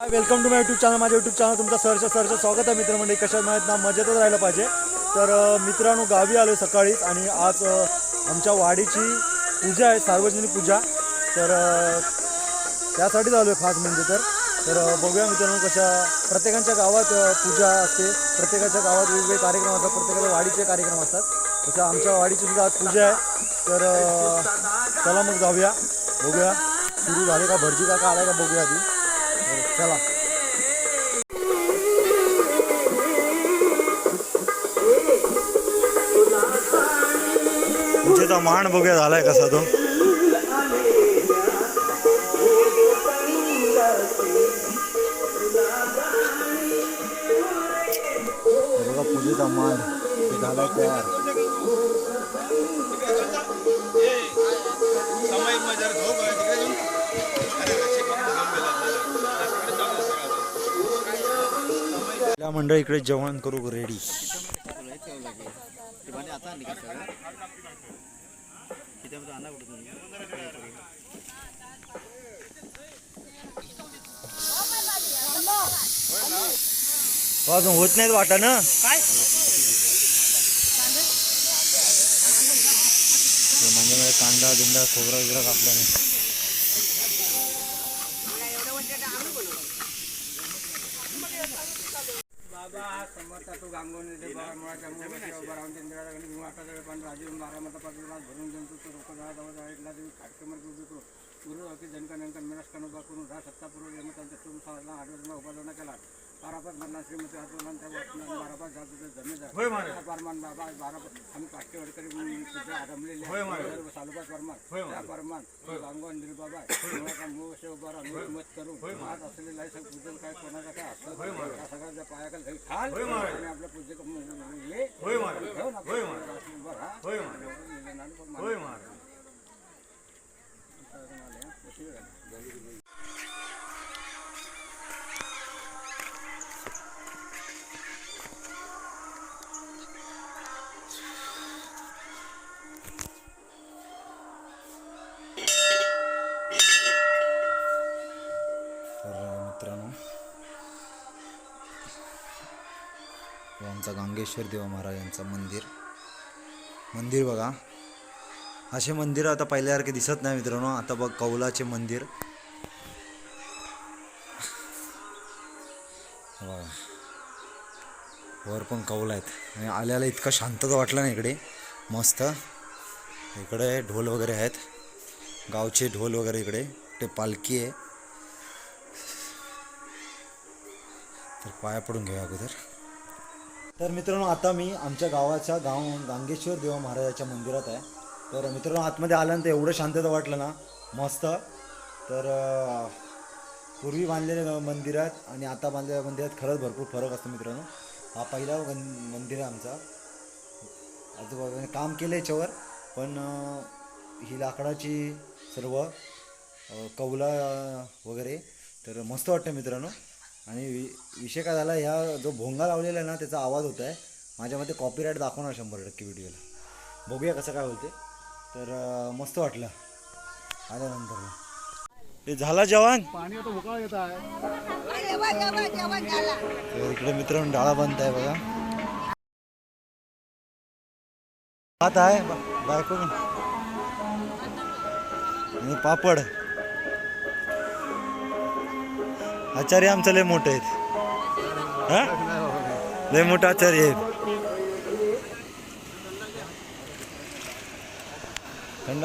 Welcome to my YouTube channel माझ्या YouTube channel तुमचं सरचं सरचं स्वागत आहे मित्रमंडळी. कशा माहीत ना मजेतच राहिलं पाहिजे. तर मित्रांनो गावी आलो सकाळीच आणि आज आमच्या वाडीची पूजा आहे सार्वजनिक पूजा. तर त्यासाठीच आलो आहे खास म्हणजे तर. तर बघूया मित्रांनो कशा प्रत्येकाच्या गावात पूजा असते. प्रत्येकाच्या गावात वेगवेगळे कार्यक्रम असतात. प्रत्येकाच्या वाडीचे कार्यक्रम असतात. तसं आमच्या वाडीची सुद्धा आज पूजा आहे. तर चला मग जाऊया. बघूया. सुरू झाले का? भरजी काका आला का? बघूया आधी. चला. पूजेचा मान बघूया झालाय कसा तो? बघा पूजेचा मान. हे झालाय तयार. मंडळ इकडे जेवण करू रेडी अजून होत नाहीत वाटा ना? काय? म्हणजे कांदा बिंदा खोबरा बिबरा कापला नाही. समर्थ तू गांगोनी दे बाबा मला जमून उभा राहून चंद्रा गणी वाटा जवळ पण राजीव बारा मता पाच लाख भरून देऊन तू रोक जा दवा जा एकला तुम्ही खाटकमर करू देतो गुरु अति जनकनंकन मिनस्कन उभा करून रा सत्ता पूर्व जन्मतांच्या तुम साधला आडवजना उपादना केला. बारापाच मन्ना श्रीमती हातोलन त्या वाटणार बारापाच जात होते जमेदार परमान बाबा बारापाच आम्ही रमलेले आहे. सालोपाच परमान. त्या परमान गांगोन बाबा मुळाचा मूळ उभा राहून मत करून हात असलेला आहे सगळं पूजन काय कोणाचा काय असतं त्या सगळ्याच्या पायाखाली घरी खाल आणि आपल्या पूजेक ये ठेव ना उभा राहा होय तर आमचा देवा महाराजांचं मंदिर. मंदिर बघा. असे मंदिर आता पहिल्यासारखे दिसत नाही मित्रांनो. आता बघ कौलाचे मंदिर. वर पण कौल आहेत. आणि आल्याला इतका शांतता वाटला ना इकडे. मस्त. इकडे ढोल वगैरे आहेत. गावचे ढोल वगैरे इकडे. ते पालखी आहे. तर पाया पडून घेऊया अगोदर. तर मित्रांनो आता मी आमच्या गावाच्या गाव गांगेश्वर देवा महाराजाच्या मंदिरात आहे. तर मित्रांनो आतमध्ये आल्यानंतर एवढं शांतता वाटलं ना मस्त. तर पूर्वी बांधलेल्या मंदिरात आणि आता बांधलेल्या मंदिरात खरंच भरपूर फरक असतो मित्रांनो. हा पहिला गं मंदिर आहे आमचा. आजूबाजूने काम केलं याच्यावर पण ही लाकडाची सर्व कौला वगैरे तर मस्त वाटतं मित्रांनो. आणि वि- विषय काय झाला ह्या जो भोंगा लावलेला आहे ना त्याचा आवाज होत आहे माझ्या मते कॉपीराईट दाखवणार शंभर टक्के व्हिडिओला. बघूया कसं काय होते तर मस्त वाटलं. आल्यानंतर ते झाला जेवण? झाला. तर इकडे मित्रांनो डाळा बनत आहे बघा. भात आहे. बा- बायको. आणि पापड. आचार्य आमचं लय मोठे आहेत. लय मोठं आचार्य आहेत. थंड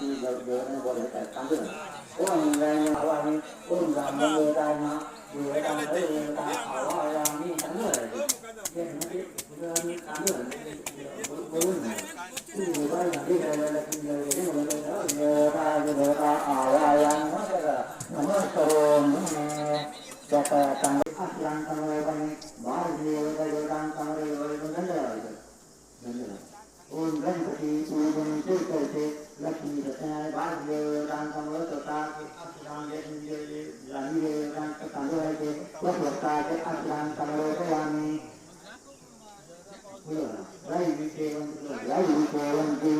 thì giờ giờ này gọi là cái tăng trưởng có mình ra nhà qua đi có mình làm mọi người ta mà người ta thấy người ta họ họ ra đi tăng trưởng nên nó biết tăng trưởng với với mình thì người ta là đi rồi là thì người ta người ta người ta người ta họ ra ra nó sẽ là nó sẽ cho ta tăng trưởng tăng భక్తాది అట్లాంతమలోకయామి జైవికేవంతి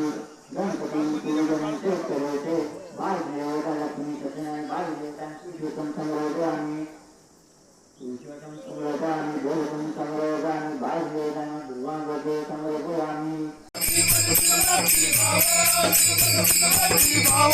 Ganapati పూజనంటే తెలియతే భారతదేవత Lakshmi Krishna భారతదేవతానికి శుతం సమలోకయామి శివతం సమలోకాన్ని భోజనం సమలోకాన్ని భారతదేవత దుర్వాంగే సమలోకయామి భావ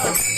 I'm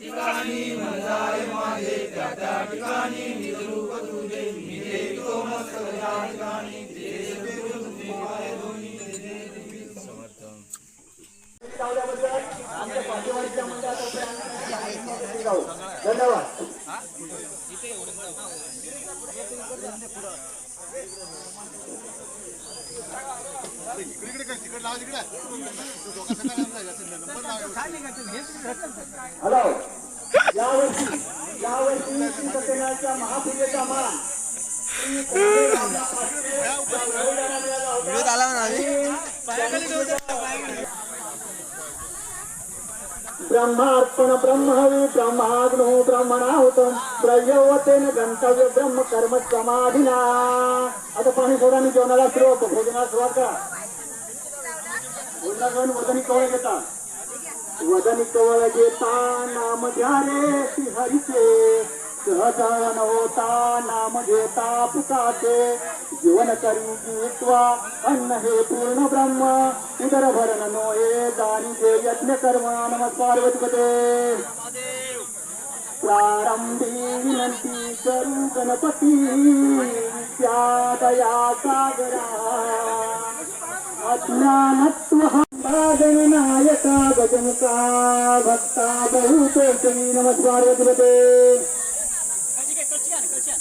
ठिकाणी माझे त्या त्या ठिकाणी मी देतो मस्त त्या ठिकाणी हॅलो यावर्षी यावर्षी श्री सत्यनारायणच्या महापूजेचा मान ब्रह्मार्पण ब्रह्मवी ब्रह्माग्नो ब्रह्मणाहुतम प्रयवतेन गंतव्य ब्रह्म कर्म समाधिना। आता पाणी सोडा मी जेवणाला सुरुवात भोजनाला सुरुवात करा. वदनी कवळ घेतात? वदनी कवळ घेता नाम घ्या रे श्री हरीचे. सहजान होता नाम घेता पुकाचे. जीवन करी जीवित्वा अन्न हे पूर्ण ब्रह्म. उदर भरण नोये जाणी जे यज्ञ कर्म. नमस्कार वचपते प्रारंभी विनंती करू गणपती. विद्यादया सागरा. అజ్ఞానత్వహంభాగణనాయకా భజనతా భక్తా బహుకోశమీ నమ పార్వతిపతే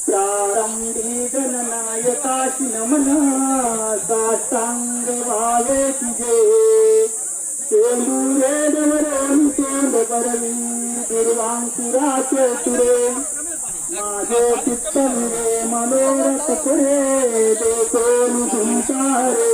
ప్రారంభీ గణనాయకాశి నమన సాష్టాంగభావేతి జే సేలూరేడవరోని సేంద్రపరవీ దుర్వాంకురాచేతురే మాధో చిత్తమురే మనోరథ కురే దేశోను సంసారే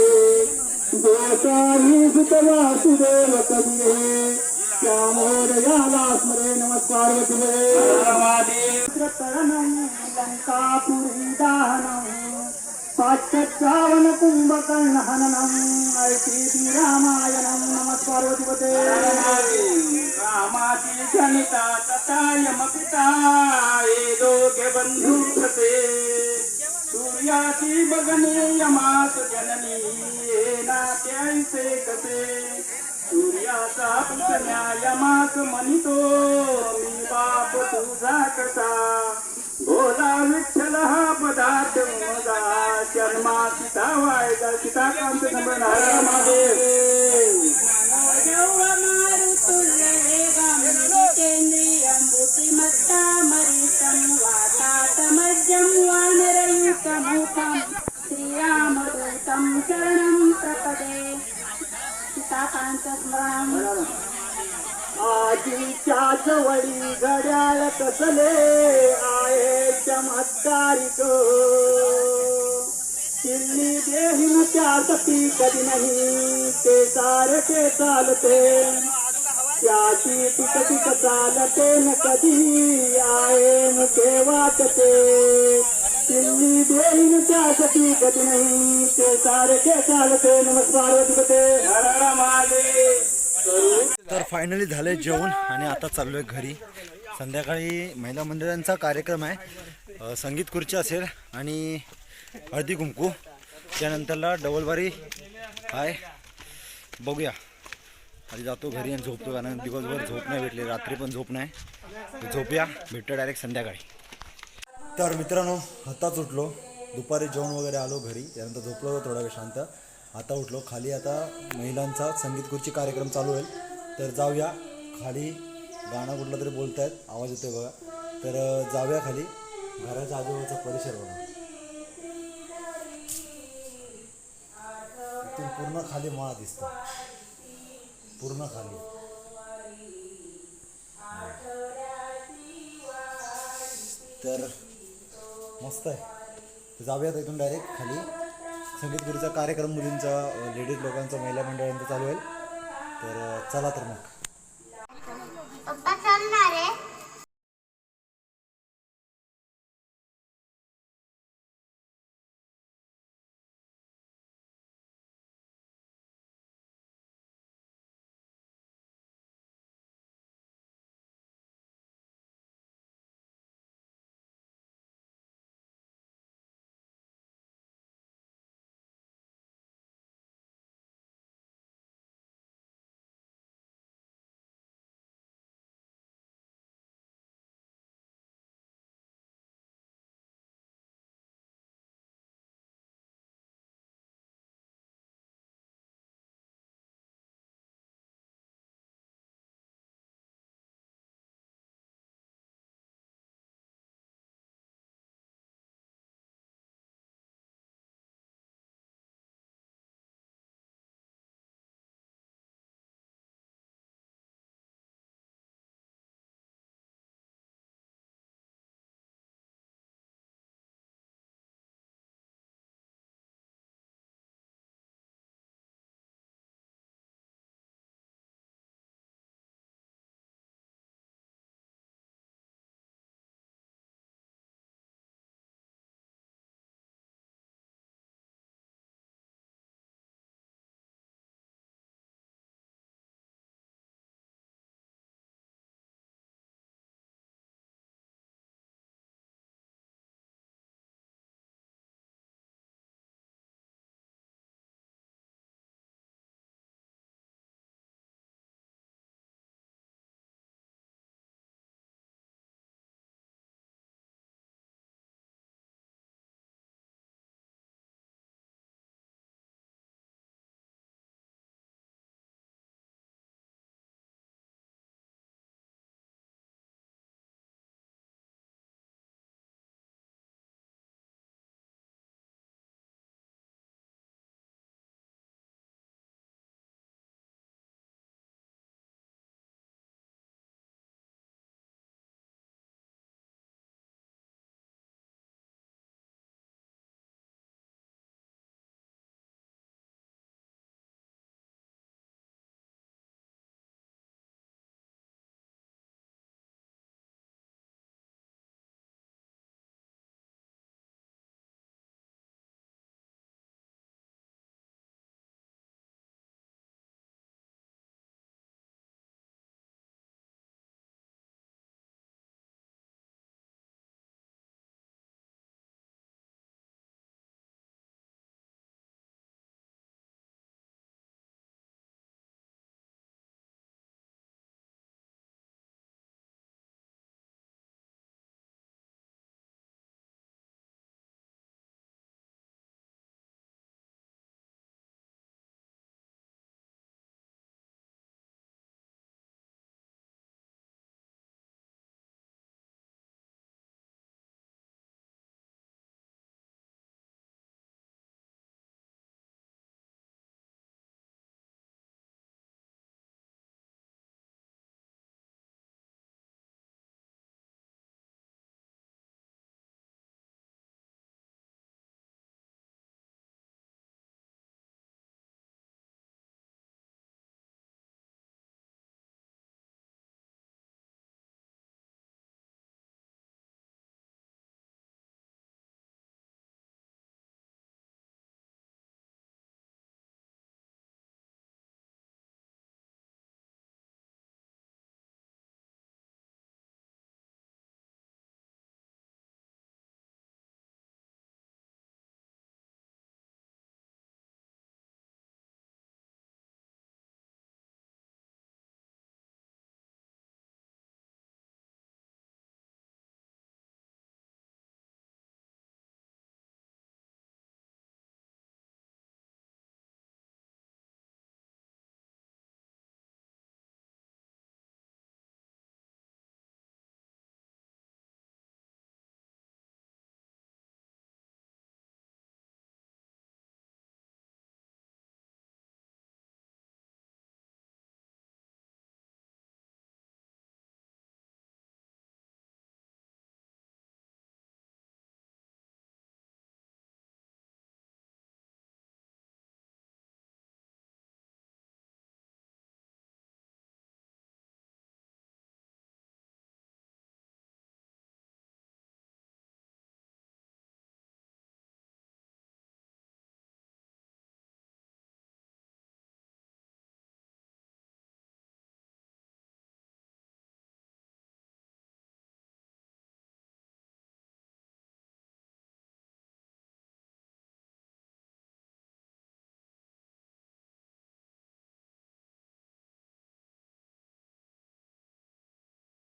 चित्त मिळे मनोरथ पुरे देखोन तुमचारे दोषाही सुत वासुदेव कविरे श्यामोदयाला स्मरे नमस्कार वचुरे तरणं लङ्कापुरी दाहनं पाश्चावन कुंभकर्ण हननम् ऐति रामायणं नमस्कार वचुपते रामाची जनिता तथा यमपिता हे दोघे बंधू कसे सूर्याची बगणे यमात जननी हे नात्याचे कसे? सूर्याचा पुतण्या यमात म्हणतो मी बाप तुझा कसा? भोला विठ्ठल हा पदार्थ मोजा जन्मा सीता वायदा सीताकांत महादेव. आजीच्या जवळी घड्याळ कसले आहे चमत्कारिक किल्ली देहीन त्यासाठी कधी नाही ते सारखे चालते. त्याची टिक चालते न कधी आहे न ते. वाटते किल्ली देहीन त्यासाठी कधी नाही. ते सारखे चालते नमस्कार तर फायनली झाले जेवण आणि आता चाललोय आहे घरी. संध्याकाळी महिला मंडळांचा कार्यक्रम आहे. संगीत खुर्ची असेल आणि हळदी कुंकू. त्यानंतरला डबलबारी आहे बघूया. आधी जातो घरी आणि झोपतो कारण दिवसभर झोप नाही भेटली. रात्री पण झोप नाही. झोपूया. भेटतो डायरेक्ट संध्याकाळी. तर मित्रांनो आताच उठलो. दुपारी जेवण वगैरे आलो घरी. त्यानंतर झोपलो होतो थोडा वेळ शांत. आता उठलो. खाली आता महिलांचा संगीत खुर्ची कार्यक्रम चालू होईल. तर जाऊया. खाली गाणं कुठलं तरी बोलत आहेत आवाज येतोय बघा. तर जाऊया खाली. घराच्या आजूबाजूचा परिसर बघा. इथून पूर्ण खाली माळा दिसतो. पूर्ण खाली. तर मस्त आहे. तर जाऊयात इथून डायरेक्ट खाली. संगीत गुरुचा कार्यक्रम मुलींचा लेडीज लोकांचा महिला मंडळांचा चालू आहे तर चला तर मग.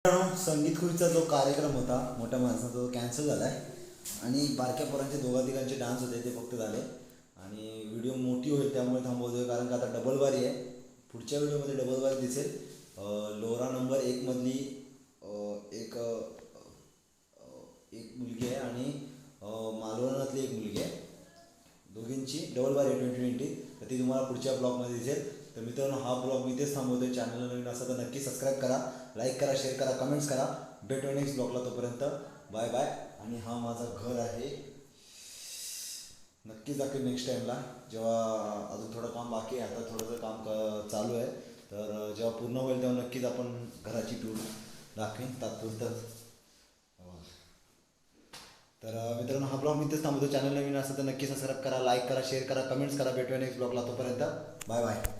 संगीत खुर्चीचा जो कार्यक्रम होता मोठ्या माणसाचा तो कॅन्सल झाला आहे आणि बारक्या पोरांचे दोघा तिघांचे डान्स होते ते फक्त झाले. आणि व्हिडिओ मोठी होईल त्यामुळे थांबवतोय कारण का आता डबल बारी आहे. पुढच्या व्हिडिओमध्ये डबल बारी दिसेल. लोरा नंबर एकमधली एक एक मुलगी आहे आणि मालवणातली एक मुलगी आहे. दोघींची डबल बारी आहे ट्वेंटी ट्वेंटी तर ती तुम्हाला पुढच्या ब्लॉगमध्ये दिसेल. तर मित्रांनो हा ब्लॉग मी तेच थांबवतोय. चॅनलला नवीन असा तर नक्की सबस्क्राईब करा. लाईक करा शेअर करा कमेंट्स करा. भेटू नेक्स्ट ब्लॉगला तोपर्यंत. बाय बाय आणि हा माझा घर आहे. नक्की जाते नेक्स्ट टाईमला जेव्हा अजून थोडं काम बाकी आहे आता थोडंसं काम क चालू आहे. तर जेव्हा पूर्ण होईल तेव्हा नक्कीच आपण घराची टूर दाखवेन तात्पुरतं. तर मित्रांनो हा ब्लॉग मी तेच थांबवतो. चॅनल नवीन असेल तर नक्की सबस्क्राईब करा लाईक करा शेअर करा कमेंट्स करा. भेटूया नेक्स्ट ब्लॉगला तोपर्यंत. Bye bye